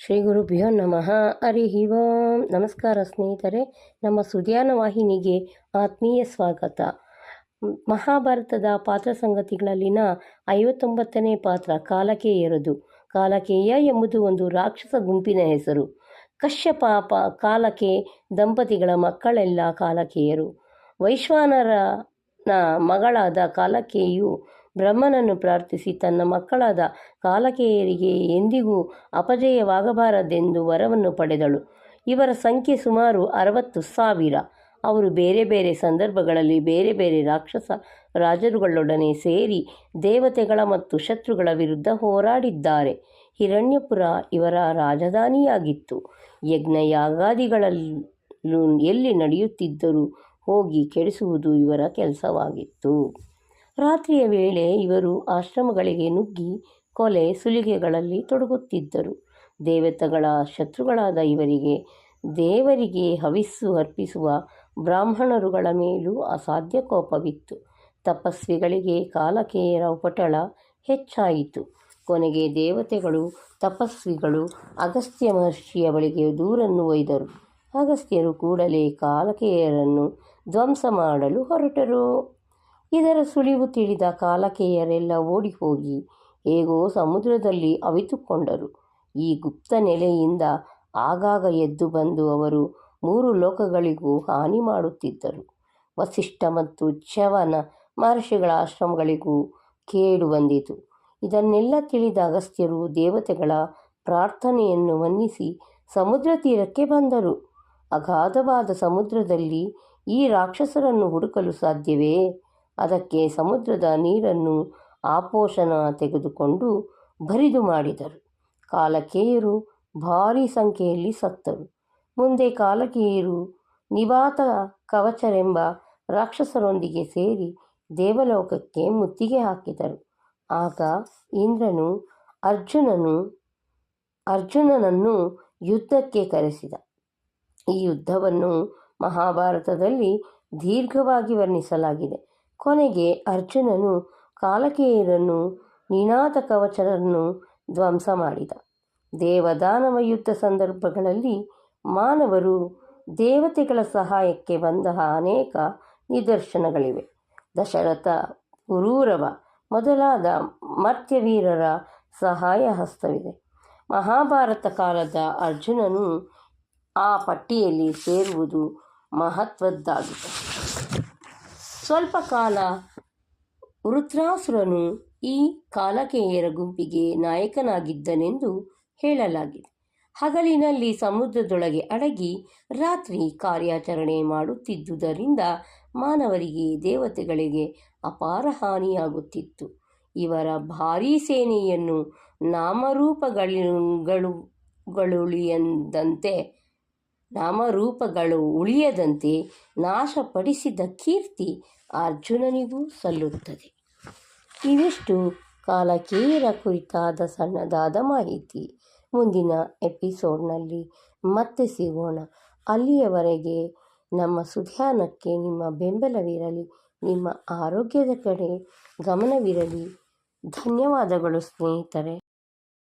ಶ್ರೀ ಗುರುಭ್ಯೋ ನಮಃ. ಹರಿ ಓಂ. ನಮಸ್ಕಾರ ಸ್ನೇಹಿತರೆ, ನಮ್ಮ ಸುಧ್ಯಾನ ವಾಹಿನಿಗೆ ಆತ್ಮೀಯ ಸ್ವಾಗತ. ಮಹಾಭಾರತದ ಪಾತ್ರ ಸಂಗತಿಗಳಲ್ಲಿನ ಐವತ್ತೊಂಬತ್ತನೇ ಪಾತ್ರ ಕಾಲಕೇಯರದು ಕಾಲಕೇಯ ಎಂಬುದು ಒಂದು ರಾಕ್ಷಸ ಗುಂಪಿನ ಹೆಸರು. ಕಶ್ಯಪ ಪ ಕಾಲಕೆ ದಂಪತಿಗಳ ಮಕ್ಕಳೆಲ್ಲ ಕಾಲಕೇಯರು. ವೈಶ್ವಾನರನ ಮಗಳಾದ ಕಾಲಕೇಯು ಬ್ರಹ್ಮನನ್ನು ಪ್ರಾರ್ಥಿಸಿ ತನ್ನ ಮಕ್ಕಳಾದ ಕಾಲಕೇಯರಿಗೆ ಎಂದಿಗೂ ಅಪಜಯವಾಗಬಾರದೆಂದು ವರವನ್ನು ಪಡೆದಳು. ಇವರ ಸಂಖ್ಯೆ ಸುಮಾರು ಅರವತ್ತು ಸಾವಿರ. ಅವರು ಬೇರೆ ಬೇರೆ ಸಂದರ್ಭಗಳಲ್ಲಿ ಬೇರೆ ಬೇರೆ ರಾಕ್ಷಸ ರಾಜರುಗಳೊಡನೆ ಸೇರಿ ದೇವತೆಗಳ ಮತ್ತು ಶತ್ರುಗಳ ವಿರುದ್ಧ ಹೋರಾಡಿದ್ದಾರೆ. ಹಿರಣ್ಯಪುರ ಇವರ ರಾಜಧಾನಿಯಾಗಿತ್ತು. ಯಜ್ಞ ಯಾಗಾದಿಗಳಲ್ಲೂ ಎಲ್ಲಿ ನಡೆಯುತ್ತಿದ್ದರೂ ಹೋಗಿ ಕೆಡಿಸುವುದು ಇವರ ಕೆಲಸವಾಗಿತ್ತು. ರಾತ್ರಿಯ ವೇಳೆ ಇವರು ಆಶ್ರಮಗಳಿಗೆ ನುಗ್ಗಿ ಕೊಲೆ ಸುಲಿಗೆಗಳಲ್ಲಿ ತೊಡಗುತ್ತಿದ್ದರು. ದೇವತೆಗಳ ಶತ್ರುಗಳಾದ ಇವರಿಗೆ ದೇವರಿಗೆ ಹವಿಸ್ಸು ಅರ್ಪಿಸುವ ಬ್ರಾಹ್ಮಣರುಗಳ ಮೇಲೂ ಅಸಾಧ್ಯ ಕೋಪವಿತ್ತು. ತಪಸ್ವಿಗಳಿಗೆ ಕಾಲಕೇಯರ ಉಪಟಳ ಹೆಚ್ಚಾಯಿತು. ಕೊನೆಗೆ ದೇವತೆಗಳು, ತಪಸ್ವಿಗಳು ಅಗಸ್ತ್ಯ ಮಹರ್ಷಿಯ ಬಳಿಗೆ ದೂರನ್ನು ಒಯ್ದರು. ಅಗಸ್ತ್ಯರು ಕೂಡಲೇ ಕಾಲಕೇಯರನ್ನು ಧ್ವಂಸ ಮಾಡಲು ಹೊರಟರು. ಇದರ ಸುಳಿವು ತಿಳಿದ ಕಾಲಕೇಯರೆಲ್ಲ ಓಡಿಹೋಗಿ ಹೇಗೋ ಸಮುದ್ರದಲ್ಲಿ ಅವಿತುಕೊಂಡರು. ಈ ಗುಪ್ತ ನೆಲೆಯಿಂದ ಆಗಾಗ ಎದ್ದು ಬಂದು ಅವರು ಮೂರು ಲೋಕಗಳಿಗೂ ಹಾನಿ ಮಾಡುತ್ತಿದ್ದರು. ವಸಿಷ್ಠ ಮತ್ತು ಚ್ಯವನ ಮಹರ್ಷಿಗಳ ಆಶ್ರಮಗಳಿಗೂ ಕೇಡು ಬಂದಿತು. ಇದನ್ನೆಲ್ಲ ತಿಳಿದ ಅಗಸ್ತ್ಯರು ದೇವತೆಗಳ ಪ್ರಾರ್ಥನೆಯನ್ನು ಮನ್ನಿಸಿ ಸಮುದ್ರ ತೀರಕ್ಕೆ ಬಂದರು. ಅಗಾಧವಾದ ಸಮುದ್ರದಲ್ಲಿ ಈ ರಾಕ್ಷಸರನ್ನು ಹುಡುಕಲು ಸಾಧ್ಯವೇ? ಅದಕ್ಕೆ ಸಮುದ್ರದ ನೀರನ್ನು ಆಪೋಷಣ ತೆಗೆದುಕೊಂಡು ಬರಿದು ಮಾಡಿದರು. ಕಾಲಕೇಯರು ಭಾರೀ ಸಂಖ್ಯೆಯಲ್ಲಿ ಸತ್ತರು. ಮುಂದೆ ಕಾಲಕೇಯರು ನಿವಾತ ಕವಚರೆಂಬ ರಾಕ್ಷಸರೊಂದಿಗೆ ಸೇರಿ ದೇವಲೋಕಕ್ಕೆ ಮುತ್ತಿಗೆ ಹಾಕಿದರು. ಆಗ ಇಂದ್ರನು ಅರ್ಜುನನು, ಅರ್ಜುನನನ್ನು ಯುದ್ಧಕ್ಕೆ ಕರೆಸಿದ. ಈ ಯುದ್ಧವನ್ನು ಮಹಾಭಾರತದಲ್ಲಿ ದೀರ್ಘವಾಗಿ ವರ್ಣಿಸಲಾಗಿದೆ. ಕೊನೆಗೆ ಅರ್ಜುನನು ಕಾಲಕೇಯರನ್ನು ನಿನಾಥ ಕವಚರನ್ನು ಧ್ವಂಸ ಮಾಡಿದ. ದೇವದಾನವ ಯುದ್ಧ ಸಂದರ್ಭಗಳಲ್ಲಿ ಮಾನವರು ದೇವತೆಗಳ ಸಹಾಯಕ್ಕೆ ಬಂದ ಅನೇಕ ನಿದರ್ಶನಗಳಿವೆ. ದಶರಥ ಪುರೂರವ ಮೊದಲಾದ ಮರ್ತ್ಯವೀರರ ಸಹಾಯ ಹಸ್ತವಿದೆ. ಮಹಾಭಾರತ ಕಾಲದ ಅರ್ಜುನನು ಆ ಪಟ್ಟಿಯಲ್ಲಿ ಸೇರುವುದು ಮಹತ್ವದ್ದಾಗಿದೆ. ಸ್ವಲ್ಪ ಕಾಲ ವೃತ್ರಾಸುರನು ಈ ಕಾಲಕೇಯರ ಗುಂಪಿಗೆ ನಾಯಕನಾಗಿದ್ದನೆಂದು ಹೇಳಲಾಗಿದೆ. ಹಗಲಿನಲ್ಲಿ ಸಮುದ್ರದೊಳಗೆ ಅಡಗಿ ರಾತ್ರಿ ಕಾರ್ಯಾಚರಣೆ ಮಾಡುತ್ತಿದ್ದುದರಿಂದ ಮಾನವರಿಗೆ ದೇವತೆಗಳಿಗೆ ಅಪಾರ ಹಾನಿಯಾಗುತ್ತಿತ್ತು. ಇವರ ಭಾರೀ ಸೇನೆಯನ್ನು ನಾಮರೂಪಗಳುಗಳಿಯಂದಂತೆ ನಾಮರೂಪಗಳು ಉಳಿಯದಂತೆ ನಾಶಪಡಿಸಿದ ಕೀರ್ತಿ ಅರ್ಜುನನಿಗೂ ಸಲ್ಲುತ್ತದೆ. ಇವಿಷ್ಟು ಕಾಲಕೇಯರ ಕುರಿತಾದ ಸಣ್ಣದಾದ ಮಾಹಿತಿ. ಮುಂದಿನ ಎಪಿಸೋಡ್ನಲ್ಲಿ ಮತ್ತೆ ಸಿಗೋಣ. ಅಲ್ಲಿಯವರೆಗೆ ನಮ್ಮ ಸುಧ್ಯಾನಕ್ಕೆ ನಿಮ್ಮ ಬೆಂಬಲವಿರಲಿ, ನಿಮ್ಮ ಆರೋಗ್ಯದ ಕಡೆ ಗಮನವಿರಲಿ. ಧನ್ಯವಾದಗಳು ಸ್ನೇಹಿತರೆ.